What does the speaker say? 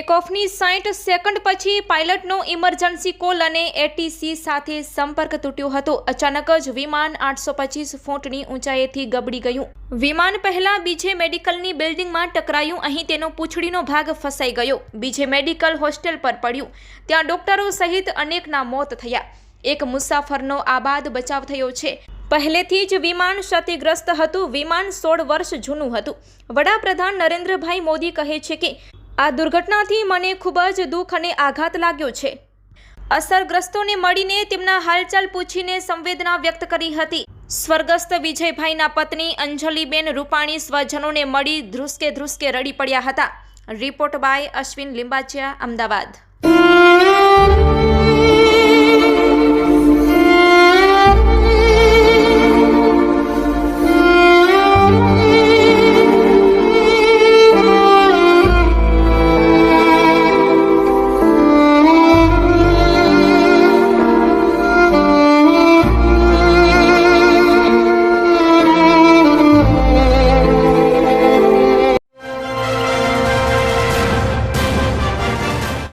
ટેકઓફની સાઠ સેકન્ડ પછી પાયલટનો ઇમરજન્સી કોલ અને એટીસી સાથે સંપર્ક તૂટ્યો હતો. અચાનક જ વિમાન આઠસો પચીસ ફૂટની ઊંચાઈથી ગબડી ગયું. વિમાન પહેલા બીજે મેડિકલની બિલ્ડિંગમાં ટકરાયું. અહીં તેનો પૂંછડીનો ભાગ ફસાઈ ગયો. બીજે મેડિકલ હોસ્ટેલ પર પડ્યું. ત્યાં ડોક્ટરો સહિત અનેકના મોત થયા. એક મુસાફરનો આબાદ બચાવ થયો છે. પહેલેથી જ વિમાન ક્ષતિગ્રસ્ત હતું. વિમાન સોળ વર્ષ જૂનું હતું. વડાપ્રધાન નરેન્દ્રભાઈ મોદી કહે છે કે આ દુર્ઘટનાથી મને ખૂબ જ દુઃખ અને આઘાત લાગ્યો છે. અસરગ્રસ્તોને મળીને તેમના હાલચાલ પૂછીને સંવેદના વ્યક્ત કરી હતી. સ્વર્ગસ્થ વિજયભાઈના પત્ની અંજલિબેન રૂપાણી સ્વજનોને મળી ધ્રુસકે ધ્રુસકે રડી પડ્યા હતા. Report by Ashwin Limbachiya, Ahmedabad.